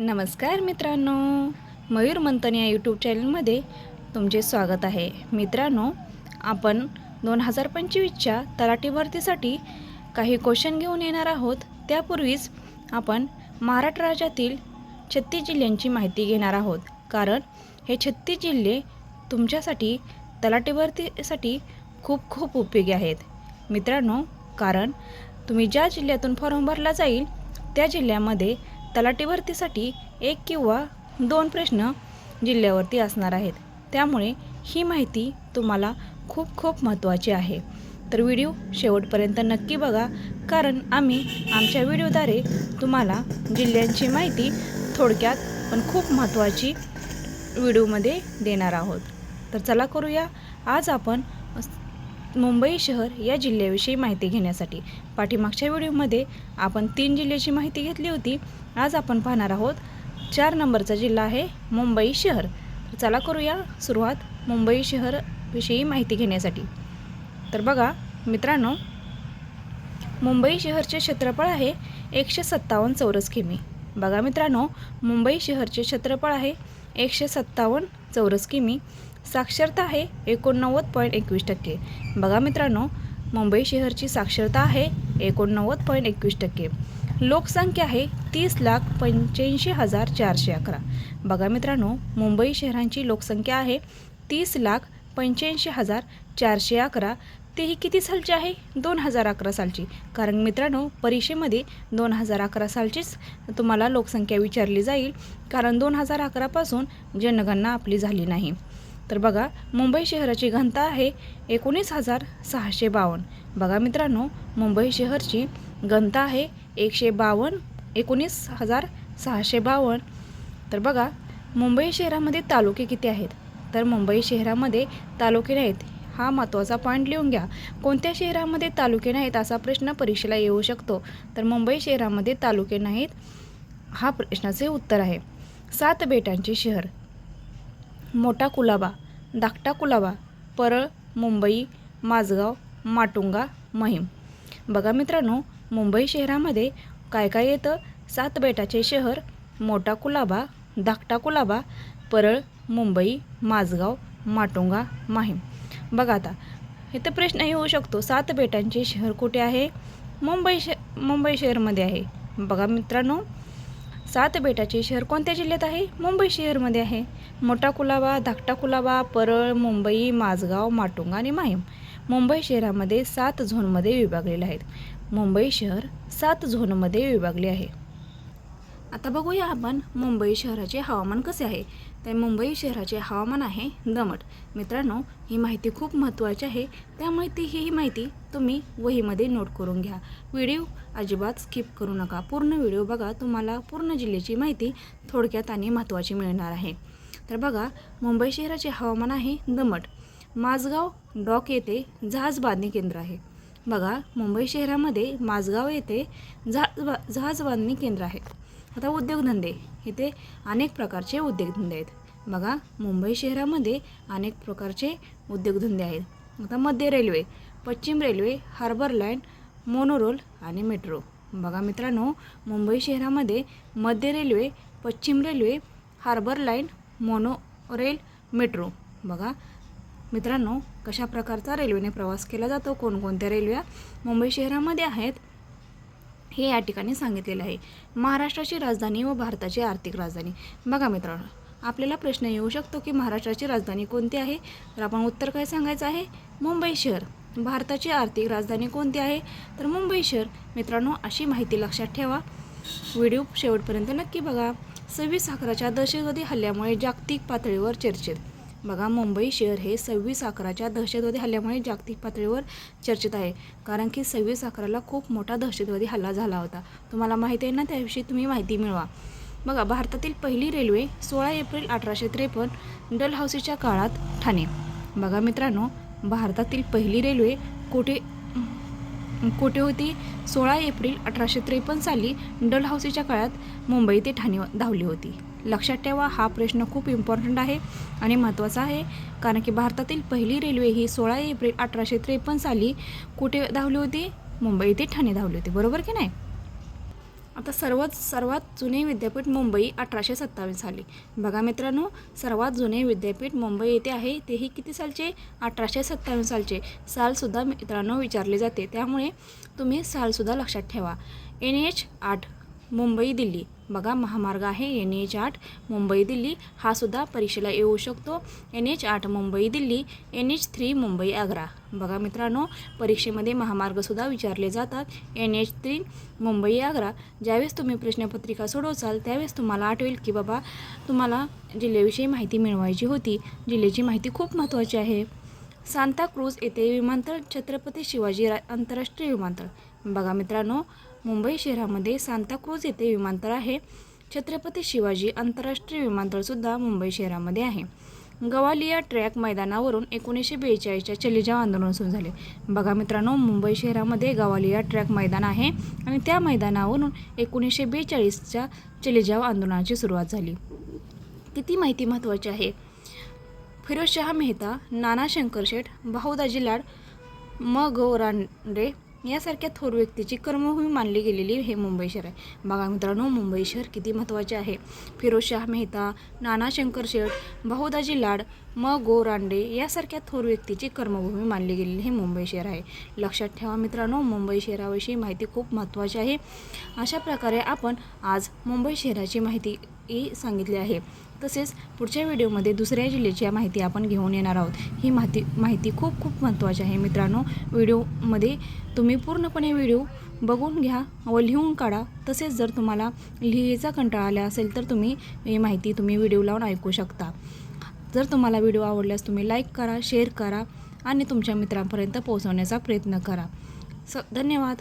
नमस्कार मित्रांनो मयूर मंथन या यूट्यूब चॅनलमध्ये तुमचे स्वागत आहे. मित्रांनो आपण दोन हजार पंचवीसच्या तलाठी भरतीसाठी काही क्वेश्चन घेऊन येणार आहोत. त्यापूर्वीच आपण महाराष्ट्र राज्यातील छत्तीस जिल्ह्यांची माहिती घेणार आहोत. कारण हे छत्तीस जिल्हे तुमच्यासाठी तलाठी भरतीसाठी खूप खूप उपयोगी आहेत. मित्रांनो कारण तुम्ही ज्या जिल्ह्यातून फॉर्म भरला जाईल त्या जिल्ह्यामध्ये तलाठी भरतीसाठी एक किंवा दोन प्रश्न जिल्ह्यावरती असणार आहेत. त्यामुळे ही माहिती तुम्हाला खूप खूप महत्त्वाची आहे. तर व्हिडिओ शेवटपर्यंत नक्की बघा कारण आम्ही आमच्या व्हिडिओद्वारे तुम्हाला जिल्ह्यांची माहिती थोडक्यात पण खूप महत्त्वाची व्हिडिओमध्ये देणार आहोत. तर चला करूया. आज आपण मुंबई शहर या जिल्ह्याविषयी माहिती घेण्यासाठी पाठीमागच्या व्हिडिओमध्ये आपण तीन जिल्ह्याची माहिती घेतली होती. आज आपण पाहणार आहोत चार नंबरचा जिल्हा आहे मुंबई शहर. चला करूया सुरुवात मुंबई शहरविषयी माहिती घेण्यासाठी. तर बघा मित्रांनो मुंबई शहरचे क्षेत्रफळ आहे एकशे सत्तावन्न चौरस किमी. बघा मित्रांनो मुंबई शहरचे क्षेत्रफळ आहे एकशे सत्तावन्न चौरस किमी. साक्षरता आहे एकोणनव्वद पॉईंट एकवीस टक्के. बघा मित्रांनो मुंबई शहरची साक्षरता आहे एकोणनव्वद पॉईंट एकवीस टक्के. लोकसंख्या आहे तीस लाख पंच्याऐंशी हजार चारशे अकरा. बघा मित्रांनो मुंबई शहरांची लोकसंख्या आहे तीस लाख पंच्याऐंशी हजार चारशे अकरा. तेही किती सालची आहे? दोन हजार अकरा सालची. कारण मित्रांनो परीक्षेमध्ये दोन हजार अकरा सालचीच तुम्हाला लोकसंख्या विचारली जाईल. कारण दोन हजार अकरापासून जनगणना आपली झाली नाही. तर बघा मुंबई शहराची घनता आहे एकोणीस हजार सहाशे बावन्न. बघा मित्रांनो मुंबई शहरची घनता आहे एकशे बावन्न एकोणीस हजार सहाशे बावन्न. तर बघा मुंबई शहरामध्ये तालुके किती आहेत? तर मुंबई शहरामध्ये तालुके नाहीत. हा महत्त्वाचा पॉईंट लिहून घ्या. कोणत्या शहरामध्ये तालुके नाहीत असा प्रश्न परीक्षेला येऊ शकतो. तर मुंबई शहरामध्ये तालुके नाहीत हा प्रश्नाचे उत्तर आहे. सात बेटांचे शहर. मोठा कुलाबा धाकटा कुलाबा परळ मुंबई माझगाव माटुंगा महिम. बघा मित्रांनो मुंबई शहरामध्ये काय काय येतं? सात बेटाचे शहर मोठा कुलाबा धाकटा कुलाबा परळ मुंबई माझगाव माटुंगा माहीम. बघा आता इथं प्रश्न येऊ शकतो सात बेटांचे शहर कुठे आहे? मुंबई श मुंबई शहरमध्ये आहे. बघा मित्रांनो सात बेटाचे शहर कोणत्या जिल्ह्यात आहे? मुंबई शहरमध्ये आहे. मोठा कुलाबा धाकटा कुलाबा परळ मुंबई माझगाव माटुंगा आणि माहीम. मुंबई शहरामध्ये सात झोनमध्ये विभागलेले आहेत. मुंबई शहर सात झोनमध्ये विभागले आहे. आता बघूया आपण मुंबई शहराचे हवामान कसे आहे. तर मुंबई शहराचे हवामान आहे दमट. मित्रांनो ही माहिती खूप महत्त्वाची आहे. त्यामुळे ती ही माहिती तुम्ही वहीमध्ये नोट करून घ्या. व्हिडिओ अजिबात स्किप करू नका. पूर्ण व्हिडिओ बघा तुम्हाला पूर्ण जिल्ह्याची माहिती थोडक्यात आणि महत्त्वाची मिळणार आहे. तर बघा मुंबई शहराचे हवामान आहे दमट. माझगाव डॉक येथे जहाज बांधणी केंद्र आहे. बघा मुंबई शहरामध्ये माझगाव येथे जहाज बा जहाज बांधणी केंद्र आहे. आता उद्योगधंदे इथे अनेक प्रकारचे उद्योगधंदे आहेत. बघा मुंबई शहरामध्ये अनेक प्रकारचे उद्योगधंदे आहेत. आता मध्य रेल्वे पश्चिम रेल्वे हार्बर लाईन मोनोरोल आणि मेट्रो. बघा मित्रांनो मुंबई शहरामध्ये मध्य रेल्वे पश्चिम railway harbour line mono rail metro. बघा मित्रांनो कशा प्रकारचा रेल्वेने प्रवास केला जातो कोणकोणत्या रेल्वे मुंबई शहरामध्ये आहेत हे या ठिकाणी सांगितलेलं आहे. महाराष्ट्राची राजधानी व भारताची आर्थिक राजधानी. बघा मित्रांनो आपल्याला प्रश्न येऊ शकतो की महाराष्ट्राची राजधानी कोणती आहे? तर आपण उत्तर काय सांगायचं आहे? मुंबई शहर. भारताची आर्थिक राजधानी कोणती आहे? तर मुंबई शहर. मित्रांनो अशी माहिती लक्षात ठेवा. व्हिडिओ शेवटपर्यंत नक्की बघा. सव्वीस अकराच्या दहशतवादी हल्ल्यामुळे जागतिक पातळीवर चर्चेत. बघा मुंबई शहर हे सव्वीस अकराच्या दहशतवादी हल्ल्यामुळे जागतिक पातळीवर चर्चेत आहे. कारण की सव्वीस अकराला खूप मोठा दहशतवादी हल्ला झाला होता. तुम्हाला माहिती आहे ना त्याविषयी तुम्ही माहिती मिळवा. बघा भारतातील पहिली रेल्वे सोळा एप्रिल अठराशे त्रेपन्न डलहौसीच्या काळात ठाणे. बघा मित्रांनो भारतातील पहिली रेल्वे कुठे कुठे होती? सोळा एप्रिल अठराशे त्रेपन्न साली डलहौसीच्या काळात मुंबई ते ठाणे धावली होती. लक्षात ठेवा हा प्रश्न खूप इम्पॉर्टंट आहे आणि महत्त्वाचा आहे. कारण की भारतातील पहिली रेल्वे ही सोळा एप्रिल अठराशे त्रेपन्न साली कुठे धावली होती? मुंबई ते ठाणे धावली होती. बरोबर की नाही? आता सर्वात सर्वात जुने विद्यापीठ मुंबई अठराशे सत्तावीस साली. बघा मित्रांनो सर्वात जुने विद्यापीठ मुंबई येथे आहे तेही किती सालचे? अठराशे सत्तावीस सालचे. सालसुद्धा मित्रांनो विचारले जाते. त्यामुळे तुम्ही सालसुद्धा लक्षात ठेवा. एन एच आठ मुंबई दिल्ली. बघा महामार्ग आहे एन एच आठ मुंबई दिल्ली. हा सुद्धा परीक्षेला येऊ शकतो. एन एच आठ Mumbai Delhi. N H three Mumbai Agra. बघा मित्रांनो परीक्षेमध्ये महामार्गसुद्धा विचारले जातात. N H three Mumbai Agra. ज्यावेळेस तुम्ही प्रश्नपत्रिका सोडवचाल त्यावेळेस तुम्हाला आठवेल की बाबा तुम्हाला जिल्ह्याविषयी माहिती मिळवायची होती. जिल्ह्याची माहिती खूप महत्त्वाची आहे. सांताक्रूज येथे विमानतळ छत्रपती शिवाजी रा आंतरराष्ट्रीय विमानतळ. बघा मित्रांनो मुंबई शहरामध्ये सांताक्रूज येथे विमानतळ आहे. छत्रपती शिवाजी आंतरराष्ट्रीय विमानतळसुद्धा मुंबई शहरामध्ये आहे. गवालिया ट्रॅक मैदानावरून एकोणीसशे बेचाळीसच्या चलेजाव आंदोलन सुरू झाले. बघा मित्रांनो मुंबई शहरामध्ये गवालिया ट्रॅक मैदान आहे आणि त्या मैदानावरून एकोणीसशे बेचाळीसच्या चलेजाव आंदोलनाची सुरुवात झाली. किती माहिती महत्त्वाची आहे? फिरोजशहा मेहता नाना शंकर शेठ भाऊदाजी लाड म गो रानडे यासारख्या थोर व्यक्तीची कर्मभूमी मानली गेलेली हे मुंबई शहर आहे. बघा मित्रांनो मुंबई शहर किती महत्त्वाचे आहे. फिरोजशाह मेहता नाना शंकर शेठ बहुदाजी लाड म. गो. रांडे यासारख्या थोर व्यक्तीची कर्मभूमी मानली गेलेली हे मुंबई शहर आहे. लक्षात ठेवा मित्रांनो मुंबई शहराविषयी माहिती खूप महत्त्वाची आहे. अशा प्रकारे आपण आज मुंबई शहराची माहिती ही सांगितली आहे. तसेच पुढच्या व्हिडिओमध्ये दुसऱ्या जिल्ह्याची माहिती आपण घेऊन येणार आहोत. ही माहिती माहिती खूप खूप महत्त्वाची आहे मित्रांनो. व्हिडिओमध्ये तुम्ही पूर्णपणे व्हिडिओ बघून घ्या व लिहून काढा. तसेच जर तुम्हाला लिहायचा कंटाळा आला असेल तर तुम्ही ही माहिती तुम्ही व्हिडिओ लावून ऐकू शकता. जर तुम्हाला व्हिडिओ आवडल्यास तुम्ही लाईक करा शेअर करा आणि तुमच्या मित्रांपर्यंत पोहोचवण्याचा प्रयत्न करा. स धन्यवाद.